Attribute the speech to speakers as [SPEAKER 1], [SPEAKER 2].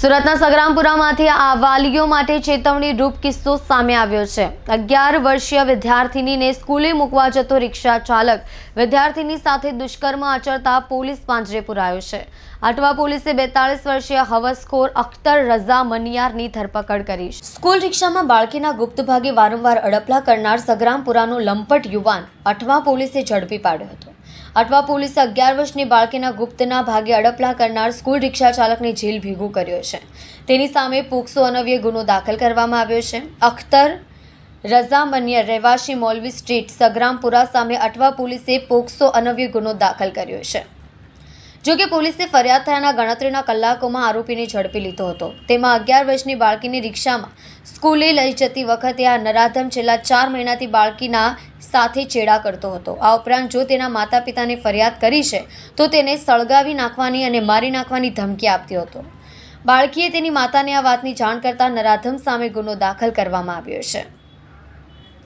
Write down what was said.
[SPEAKER 1] સુરતના સગરામપુરામાંથી આ વાલીઓ માટે ચેતવણી રૂપ કિસ્સો સામે આવ્યો છે. અગિયાર વર્ષીય વિદ્યાર્થિનીને સ્કૂલે મૂકવા જતો રિક્ષા ચાલક વિદ્યાર્થીની સાથે દુષ્કર્મ આચરતા પોલીસ પાંજરે પુરાયો છે. આટવા પોલીસે બેતાળીસ વર્ષીય હવસખોર અખ્તર રઝા મનિયારની ધરપકડ કરી. સ્કૂલ રિક્ષામાં બાળકીના ગુપ્ત ભાગે વારંવાર અડપલા કરનાર સગરામપુરાનો લંપટ યુવાન અઠવા પોલીસે ઝડપી પાડ્યો હતો. અઠવા પોલીસે અગિયાર વર્ષની બાળકીના ગુપ્તના ભાગે અડપલા કરનાર સ્કૂલ રિક્ષા ચાલકને જેલ ભેગું કર્યો છે. તેની સામે પોક્સો અનવ્ય ગુનો દાખલ કરવામાં આવ્યો છે. અખ્તર રઝામન્ય રહેવાસી મોલવી સ્ટ્રીટ સગરામપુરા સામે અઠવા પોલીસે પોક્સો અનવ્ય ગુનો દાખલ કર્યો છે. જો કે પોલીસે ફરિયાદ થયાના ગણતરીના કલાકોમાં આરોપીને ઝડપી લીધો હતો. તેમાં અગિયાર વર્ષની બાળકીની રિક્ષામાં સ્કૂલે લઈ જતી વખતે આ નરાધમ છેલ્લા ચાર મહિનાથી બાળકીના સાથે ચેડા કરતો હતો. આ ઉપરાંત જો તેના માતા પિતાને ફરિયાદ કરી છે, તો તેને સળગાવી નાખવાની અને મારી નાખવાની ધમકી આપતો હતો. બાળકીએ તેની માતાને આ વાતની જાણ કરતા નરાધમ સામે ગુનો દાખલ કરવામાં આવ્યો છે.